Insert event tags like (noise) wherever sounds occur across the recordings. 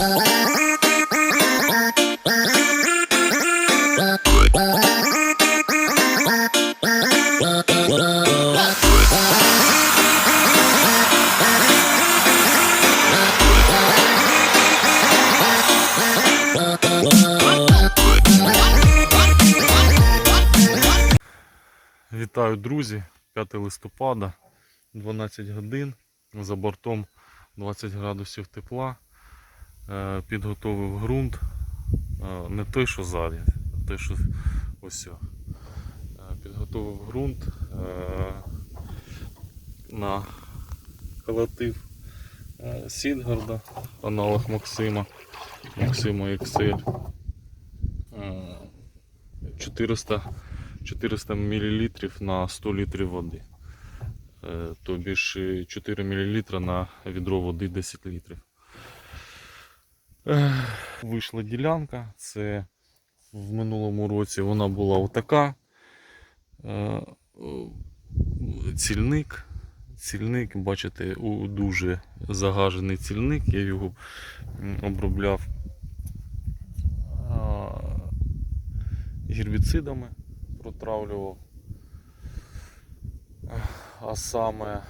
Вітаю, друзі! 5 листопада, 12 годин. За бортом 20 градусів тепла. Е, Підготовив ґрунт. Е, Не той, що зараз, а той, що ось. Е, Підготовив ґрунт на колотив Сідгарда, аналог Максима, Максима XL. Е, 400 400 мл на 100 літрів води. Тобі ж 4 мл на відро води 10 літрів. Вийшла ділянка. Це в минулому році вона була отака. Е, Цільник. Цільник, бачите, дуже загажений цільник. Я його обробляв гербіцидами протравлював. А саме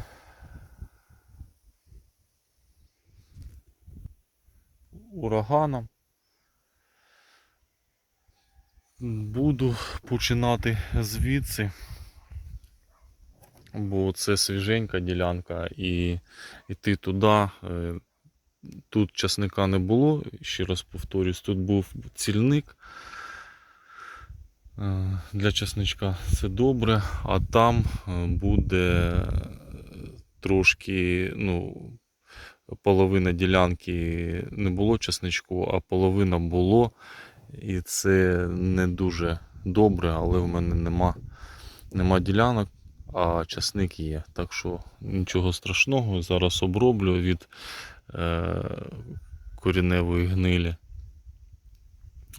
ураганом. Буду починати звідси, бо це свіженька ділянка і йти туди. е, Тут часника не було, ще раз повторюсь, тут був цільник. Е, Для часничка це добре, а там е, буде трошки, ну, половина ділянки не було часничку, а половина було. І це не дуже добре, але в мене нема, нема ділянок, а часник є. Так що нічого страшного. Зараз оброблю від е, коріневої гнилі.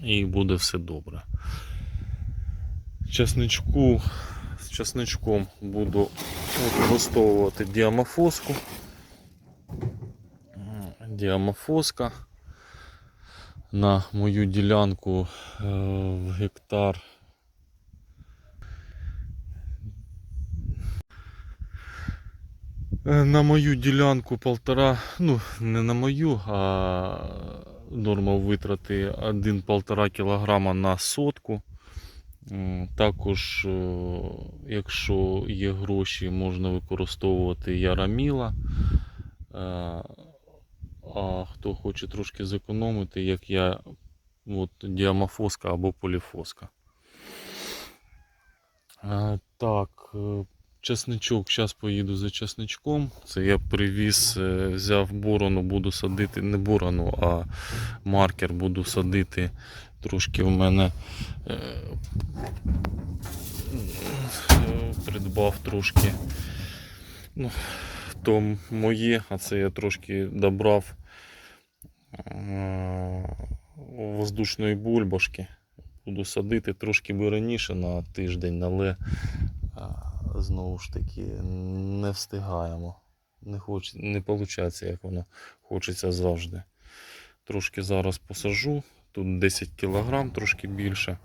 І буде все добре. Часничку, з часничком буду використовувати діамофоску. Діамофоска на мою ділянку е, в гектар. Е, На мою ділянку полтора, ну не на мою, а норма витрати 1-1,5 кг на сотку. Також, е, якщо є гроші, можна використовувати яраміла. А хто хоче трошки зекономити, як я, от діамофоска або поліфоска. Е, Так, е, чесничок, зараз поїду за чесничком. Це я привіз, е, взяв борону, буду садити, не борону, а маркер буду садити. Трошки в мене придбав трошки. Ну, то моє, а це я трошки добрав воздушної бульбашки. Буду садити трошки би раніше на тиждень, але знову ж таки не встигаємо. Не, хоч, не виходить, як воно хочеться завжди. Трошки зараз посажу. Тут 10 кг, трошки більше.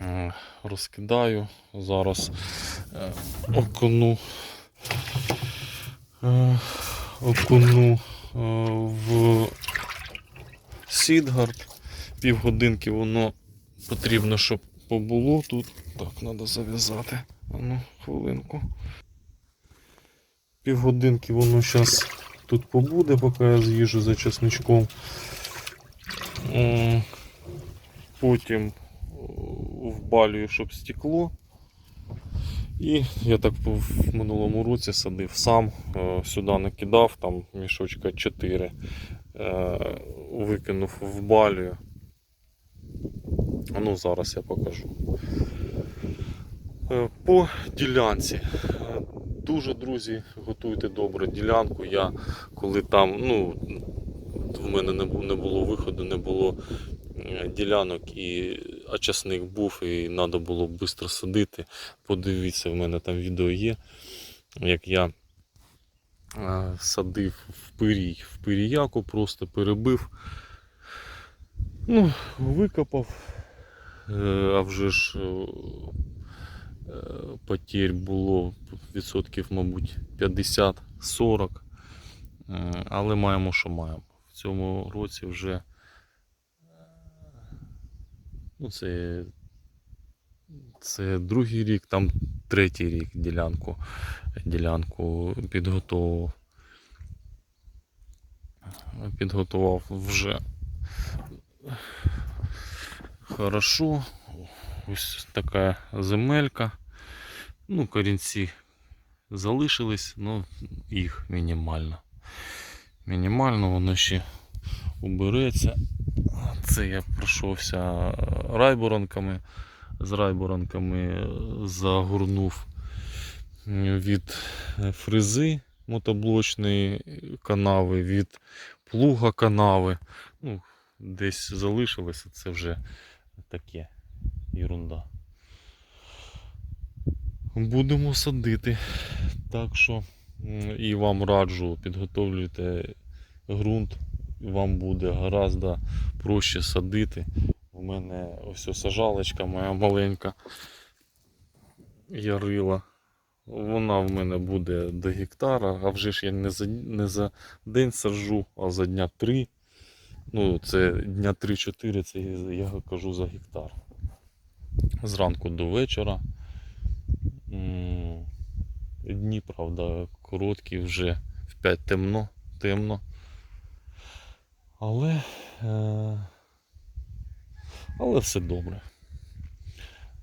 Е, Розкидаю. Зараз е, окуну, е, окуну е, в Сідгард. Півгодинки воно потрібно, щоб побуло тут. Так, треба зав'язати. Ну, хвилинку. Півгодинки воно зараз тут побуде, поки я з'їжджу за чесничком. Потім вбалюю, щоб стекло. І я так в минулому році садив сам, е, сюди накидав, там мішочка 4, е, викинув в балію. Ну, зараз я покажу. Е, По ділянці. Дуже, друзі, готуйте добре ділянку. Я коли там, ну, в мене не було виходу, не було ділянок, і, а часник був, і треба було швидко садити. Подивіться, в мене там відео є, як я е, садив в пирій, в пиріяку, просто перебив. Ну, викопав, е, а вже ж е, потерь було відсотків, мабуть, 50-40. Е, Але маємо, що маємо. В цьому році вже ну, це, це другий рік, там третій рік ділянку, ділянку підготував. Підготував вже хорошо. Ось така земелька. Ну, корінці залишились, але їх мінімально. Мінімально воно ще убереться. Це я пройшовся райборонками. З райборонками загорнув від фрези мотоблочної канави, від плуга канави. Ну, десь залишилося, це вже таке ерунда. Будемо садити. Так що і вам раджу, підготовлюйте ґрунт, вам буде гораздо проще садити. У мене ось ось сажалочка моя маленька ярила. Вона в мене буде до гектара, а вже ж я не за, не за день саджу, а за дня 3. Ну, це дня 3-4, це я кажу за гектар. Зранку до вечора. Дні, правда, короткі, вже в 5 темно, темно. Але, е, але все добре.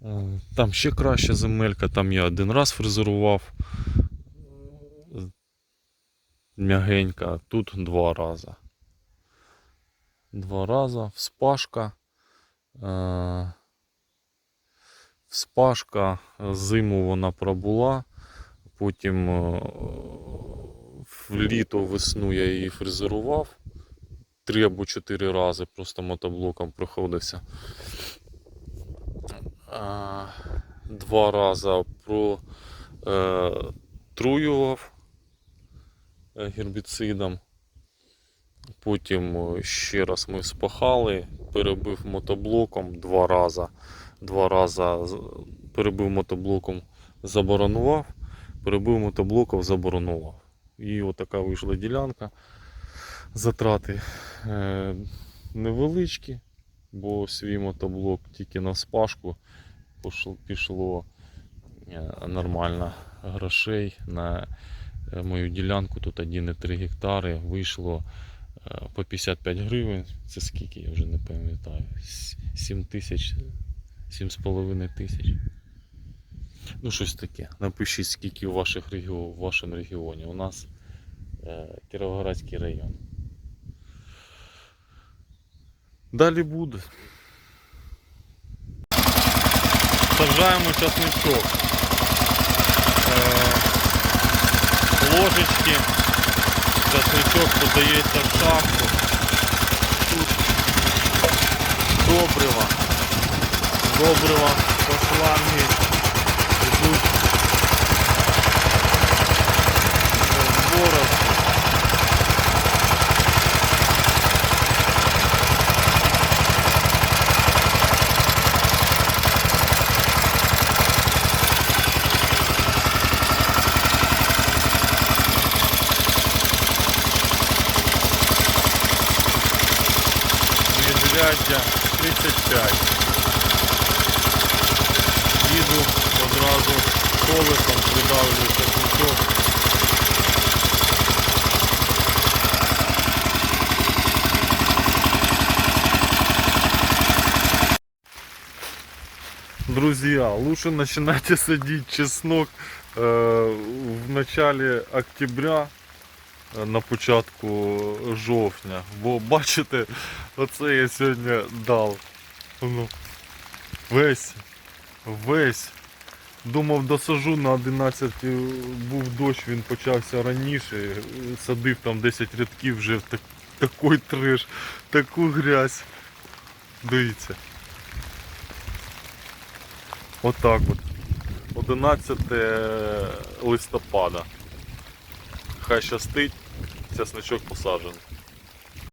Е, Там ще краща земелька, там я один раз фрезерував. М'ягенька, тут два рази. Два рази, вспашка. Е, Вспашка, зиму вона пробула, потім в літо весну я її фрезерував. Три або чотири рази просто мотоблоком проходився. Два рази протруював гербіцидом. Потім е, ще раз ми спахали, перебив мотоблоком два рази. Два рази перебив мотоблоком, заборонував, перебив мотоблоком, заборонував. І отака вийшла ділянка. Затрати е, невеличкі, бо свій мотоблок тільки на спашку пішло е, нормально грошей на е, мою ділянку. Тут 1,3 гектари вийшло по 55 гривень. Це скільки, я вже не пам'ятаю. 7 тисяч, 7,5 тисяч. Ну, щось таке. Напишіть, скільки у ваших регіо, в вашому регіоні. У нас Кіровоградський район. Далі буде. Саджаємо часничок. Е, ложечки. Часничок подається в шапку. Тут добрива. Добрива по шланги йдуть в Колесом, придавлюю часничок. Друзья, лучше начинайте (laughs) садить чеснок э, в начале октября, е, на початку жовтня. Бо бачите, оце я сьогодні дав. Ну, весь, весь. Думав досажу на 11 був дощ, він почався раніше. Садив там 10 рядків вже так, такий треш, таку грязь. Дивіться. Отак от. 11 листопада. Хай щастить, часничок посаджений.